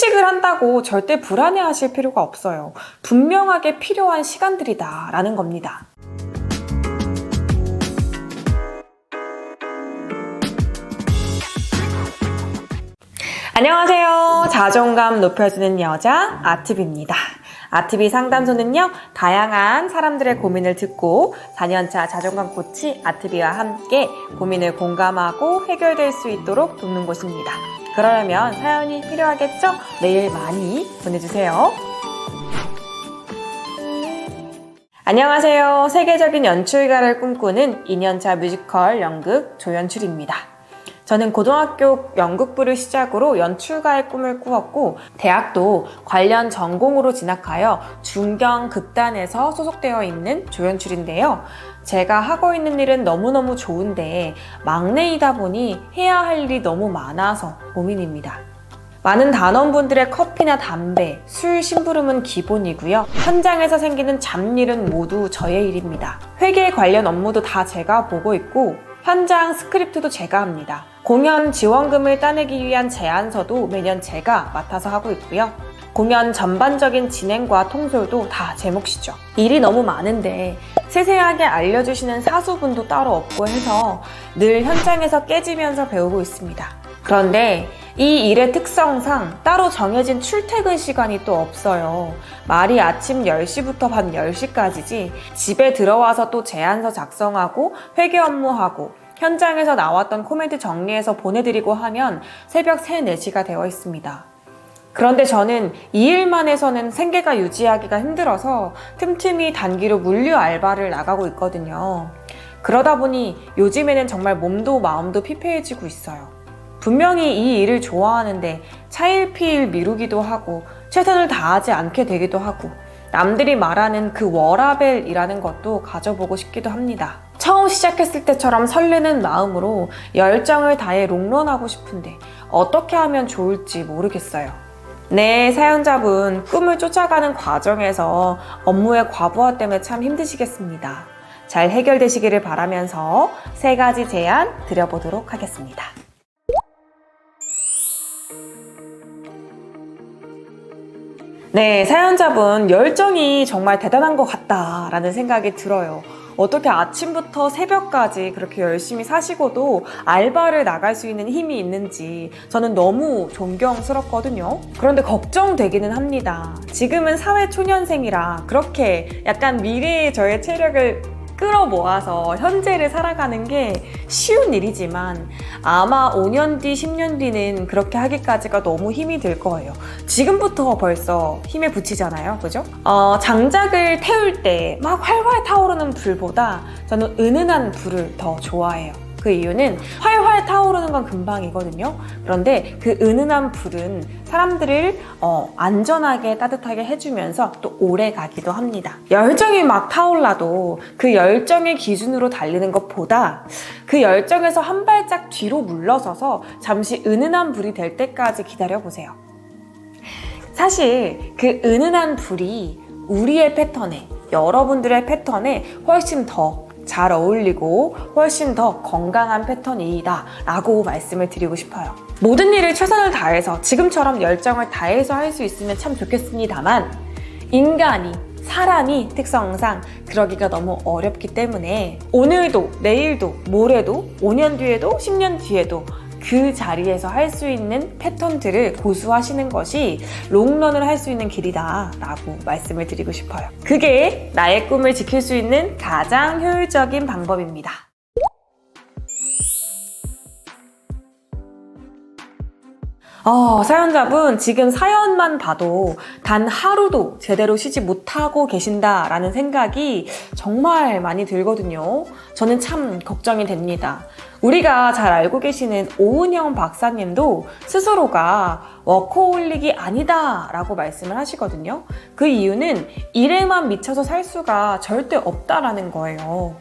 휴식을 한다고 절대 불안해 하실 필요가 없어요. 분명하게 필요한 시간들이다 라는 겁니다. 안녕하세요. 자존감 높여주는 여자 아티비입니다. 아티비 상담소는요, 다양한 사람들의 고민을 듣고 4년차 자존감 코치 아티비와 함께 고민을 공감하고 해결될 수 있도록 돕는 곳입니다. 그러려면 사연이 필요하겠죠? 메일 많이 보내주세요. 안녕하세요. 세계적인 연출가를 꿈꾸는 2년차 뮤지컬 연극 조연출입니다. 저는 고등학교 연극부를 시작으로 연출가의 꿈을 꾸었고 대학도 관련 전공으로 진학하여 중견 극단에서 소속되어 있는 조연출인데요. 제가 하고 있는 일은 너무너무 좋은데 막내이다 보니 해야 할 일이 너무 많아서 고민입니다. 많은 단원분들의 커피나 담배, 술 심부름은 기본이고요. 현장에서 생기는 잡일은 모두 저의 일입니다. 회계 관련 업무도 다 제가 보고 있고 현장 스크립트도 제가 합니다. 공연 지원금을 따내기 위한 제안서도 매년 제가 맡아서 하고 있고요. 공연 전반적인 진행과 통솔도 다 제 몫이죠. 일이 너무 많은데 세세하게 알려주시는 사수분도 따로 없고 해서 늘 현장에서 깨지면서 배우고 있습니다. 그런데 이 일의 특성상 따로 정해진 출퇴근 시간이 또 없어요. 말이 아침 10시부터 밤 10시까지지 집에 들어와서 또 제안서 작성하고 회계 업무하고 현장에서 나왔던 코멘트 정리해서 보내드리고 하면 새벽 3, 4시가 되어 있습니다. 그런데 저는 이 일만 해서는 생계가 유지하기가 힘들어서 틈틈이 단기로 물류 알바를 나가고 있거든요. 그러다 보니 요즘에는 정말 몸도 마음도 피폐해지고 있어요. 분명히 이 일을 좋아하는데 차일피일 미루기도 하고 최선을 다하지 않게 되기도 하고 남들이 말하는 그 워라벨이라는 것도 가져보고 싶기도 합니다. 처음 시작했을 때처럼 설레는 마음으로 열정을 다해 롱런하고 싶은데 어떻게 하면 좋을지 모르겠어요. 네, 사연자분, 꿈을 쫓아가는 과정에서 업무의 과부하 때문에 참 힘드시겠습니다. 잘 해결되시기를 바라면서 세 가지 제안 드려보도록 하겠습니다. 네, 사연자분, 열정이 정말 대단한 것 같다라는 생각이 들어요. 어떻게 아침부터 새벽까지 그렇게 열심히 사시고도 알바를 나갈 수 있는 힘이 있는지 저는 너무 존경스럽거든요. 그런데 걱정되기는 합니다. 지금은 사회 초년생이라 그렇게 약간 미래의 저의 체력을 끌어모아서 현재를 살아가는 게 쉬운 일이지만 아마 5년 뒤, 10년 뒤는 그렇게 하기까지가 너무 힘이 들 거예요. 지금부터 벌써 힘에 부치잖아요. 그죠? 어, 장작을 태울 때 막 활활 타오르는 불보다 저는 은은한 불을 더 좋아해요. 그 이유는 활활 타오르는 건 금방이거든요. 그런데 그 은은한 불은 사람들을 어, 안전하게 따뜻하게 해주면서 또 오래 가기도 합니다. 열정이 막 타올라도 그 열정의 기준으로 달리는 것보다 그 열정에서 한 발짝 뒤로 물러서서 잠시 은은한 불이 될 때까지 기다려보세요. 사실 그 은은한 불이 우리의 패턴에 여러분들의 패턴에 훨씬 더 잘 어울리고 훨씬 더 건강한 패턴이다 라고 말씀을 드리고 싶어요. 모든 일을 최선을 다해서 지금처럼 열정을 다해서 할 수 있으면 참 좋겠습니다만 인간이 사람이 특성상 그러기가 너무 어렵기 때문에 오늘도 내일도 모레도 5년 뒤에도 10년 뒤에도 그 자리에서 할 수 있는 패턴들을 고수하시는 것이 롱런을 할 수 있는 길이다 라고 말씀을 드리고 싶어요. 그게 나의 꿈을 지킬 수 있는 가장 효율적인 방법입니다. 어, 사연자분, 지금 사연만 봐도 단 하루도 제대로 쉬지 못하고 계신다라는 생각이 정말 많이 들거든요. 저는 참 걱정이 됩니다. 우리가 잘 알고 계시는 오은영 박사님도 스스로가 워커홀릭이 아니다라고 말씀을 하시거든요. 그 이유는 일에만 미쳐서 살 수가 절대 없다라는 거예요.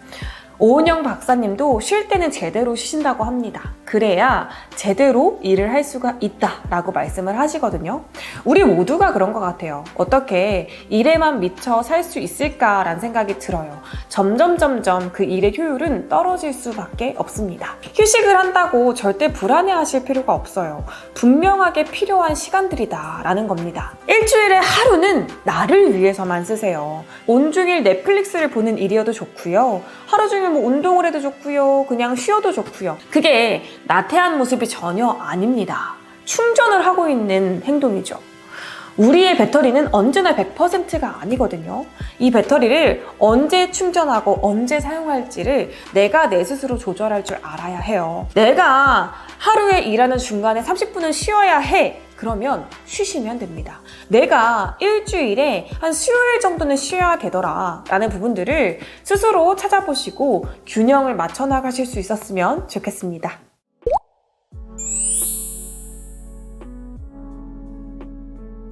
오은영 박사님도 쉴 때는 제대로 쉬신다고 합니다. 그래야 제대로 일을 할 수가 있다라고 말씀을 하시거든요. 우리 모두가 그런 것 같아요. 어떻게 일에만 미쳐 살 수 있을까라는 생각이 들어요. 점점 점점 그 일의 효율은 떨어질 수밖에 없습니다. 휴식을 한다고 절대 불안해하실 필요가 없어요. 분명하게 필요한 시간들이다라는 겁니다. 일주일에 하루는 나를 위해서만 쓰세요. 온종일 넷플릭스를 보는 일이어도 좋고요. 하루 종일 뭐 운동을 해도 좋고요. 그냥 쉬어도 좋고요. 그게 나태한 모습이 전혀 아닙니다. 충전을 하고 있는 행동이죠. 우리의 배터리는 언제나 100%가 아니거든요. 이 배터리를 언제 충전하고 언제 사용할지를 내가 내 스스로 조절할 줄 알아야 해요. 내가 하루에 일하는 중간에 30분은 쉬어야 해. 그러면 쉬시면 됩니다. 내가 일주일에 한 수요일 정도는 쉬어야 되더라. 라는 부분들을 스스로 찾아보시고 균형을 맞춰 나가실 수 있었으면 좋겠습니다.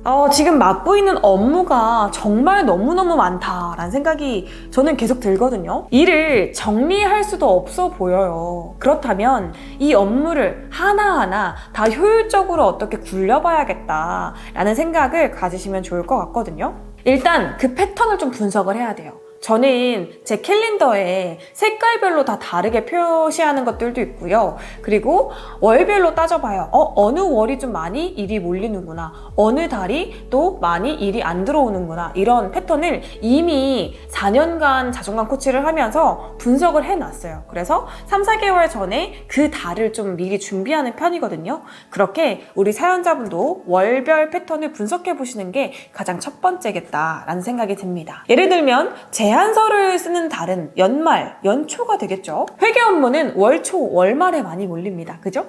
어, 지금 맡고 있는 업무가 정말 너무너무 많다라는 생각이 저는 계속 들거든요. 일을 정리할 수도 없어 보여요. 그렇다면 이 업무를 하나하나 다 효율적으로 어떻게 굴려봐야겠다라는 생각을 가지시면 좋을 것 같거든요. 일단 그 패턴을 좀 분석을 해야 돼요. 저는 제 캘린더에 색깔별로 다 다르게 표시하는 것들도 있고요. 그리고 월별로 따져봐요. 어, 어느 월이 좀 많이 일이 몰리는구나. 어느 달이 또 많이 일이 안 들어오는구나. 이런 패턴을 이미 4년간 자존감 코치를 하면서 분석을 해놨어요. 그래서 3, 4개월 전에 그 달을 좀 미리 준비하는 편이거든요. 그렇게 우리 사연자분도 월별 패턴을 분석해 보시는 게 가장 첫 번째겠다라는 생각이 듭니다. 예를 들면 제 안서를 쓰는 달은 연말, 연초가 되겠죠. 회계 업무는 월초, 월말에 많이 몰립니다. 그죠?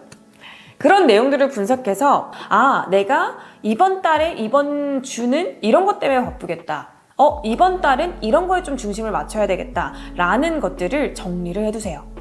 그런 내용들을 분석해서 아 내가 이번 달에 이번 주는 이런 것 때문에 바쁘겠다. 어 이번 달은 이런 거에 좀 중심을 맞춰야 되겠다. 라는 것들을 정리를 해두세요.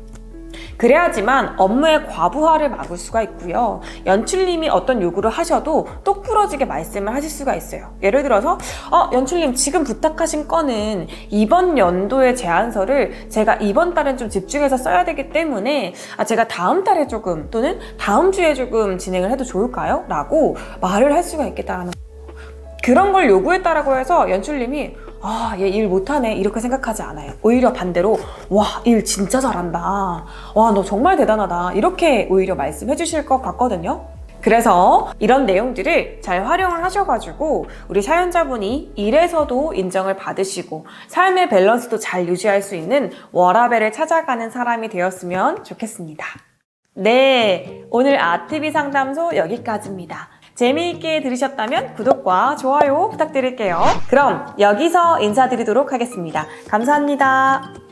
그래야지만 업무의 과부하를 막을 수가 있고요. 연출님이 어떤 요구를 하셔도 똑부러지게 말씀을 하실 수가 있어요. 예를 들어서 어, 연출님 지금 부탁하신 건은 이번 연도의 제안서를 제가 이번 달은 좀 집중해서 써야 되기 때문에 아, 제가 다음 달에 조금 또는 다음 주에 조금 진행을 해도 좋을까요? 라고 말을 할 수가 있겠다라는 그런 걸 요구했다라고 해서 연출님이 아, 얘 일 못하네. 이렇게 생각하지 않아요. 오히려 반대로, 와, 일 진짜 잘한다. 와, 너 정말 대단하다. 이렇게 오히려 말씀해 주실 것 같거든요. 그래서 이런 내용들을 잘 활용을 하셔가지고 우리 사연자분이 일에서도 인정을 받으시고 삶의 밸런스도 잘 유지할 수 있는 워라벨을 찾아가는 사람이 되었으면 좋겠습니다. 네, 오늘 아트비 상담소 여기까지입니다. 재미있게 들으셨다면 구독과 좋아요 부탁드릴게요. 그럼 여기서 인사드리도록 하겠습니다. 감사합니다.